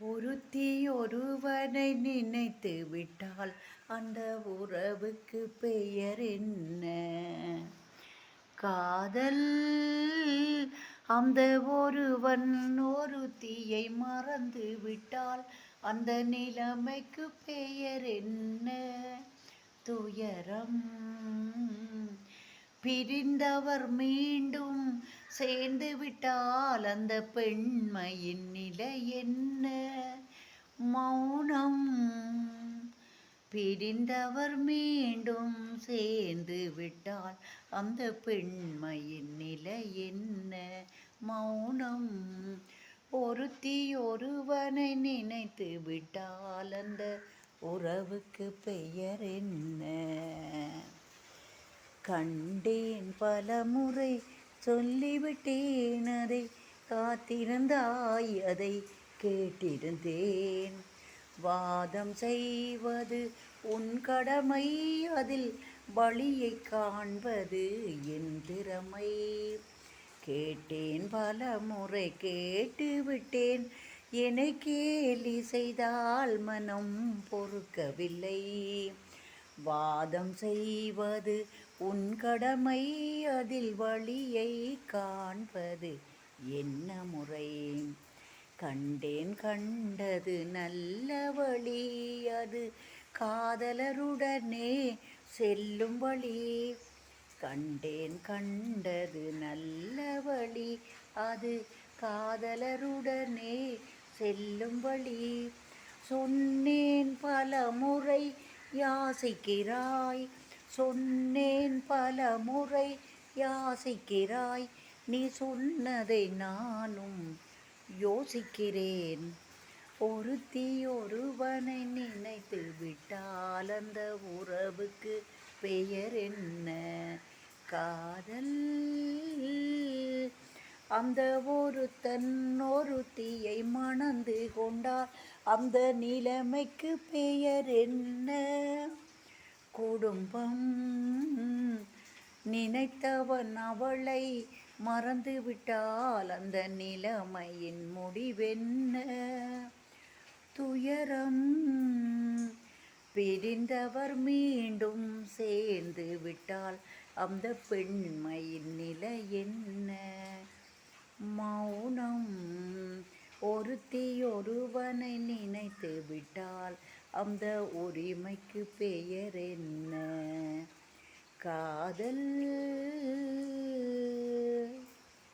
ஒருத்தி ஒருவனை நினைத்து விட்டால் அந்த உறவுக்கு பெயர் என்ன? காதல் அந்த ஒருவன் ஒருத்தியை மறந்து விட்டால் அந்த நிலைமைக்கு பெயர் என்ன? துயரம் பிரிந்தவர் மீண்டும் சேர்ந்து விட்டால் அந்த பெண்மையின் நிலை என்ன? மௌனம். பிரிந்தவர் மீண்டும் சேர்ந்து விட்டால் அந்த பெண்மையின் நிலை என்ன? மௌனம். ஒருத்தி ஒருவனை நினைத்து விட்டால் அந்த உறவுக்கு பெயர் என்ன? கண்டேன் பல முறை சொல்லிவிட்டேன் அதை காத்திருந்தாய் அதை கேட்டிருந்தேன். வாதம் செய்வது உன் கடமை அதில் வழியை காண்பது என் திறமை. கேட்டேன் பல முறை கேட்டுவிட்டேன் என்னை கேலி செய்தால் மனம் பொறுக்கவில்லை. வாதம் செய்வது உன் கடமை அதில் வழியை காண்பது என்ன முறை? கண்டேன் கண்டது நல்ல வழி அது காதலருடனே செல்லும் வழி. கண்டேன் கண்டது நல்ல வழி அது காதலருடனே செல்லும் வழி. சொன்னேன் பல முறை யாசிக்கிறாய் சொன்னேன் பல முறை யாசிக்கிறாய்? நீ சொன்னதை நானும் யோசிக்கிறேன். ஒருத்தி ஒருவனை நினைத்து விட்டால் அந்த உறவுக்கு பெயர் என்ன? காதல். அந்த ஒருத்தன் ஒருத்தியை மணந்து கொண்டால் அந்த நிலைமைக்கு பெயர் என்ன? குடும்பம். நினைத்தவன் அவளை மறந்துவிட்டால் அந்த நிலைமையின் முடிவென்ன? துயரம். பிரிந்தவர் மீண்டும் சேர்ந்து விட்டால் அந்த பெண்மையின் நிலை என்ன? மௌனம். ஒருத்தி ஒருவனை நினைத்து விட்டால் அந்த உரிமைக்கு பெயர் என்ன? காதல்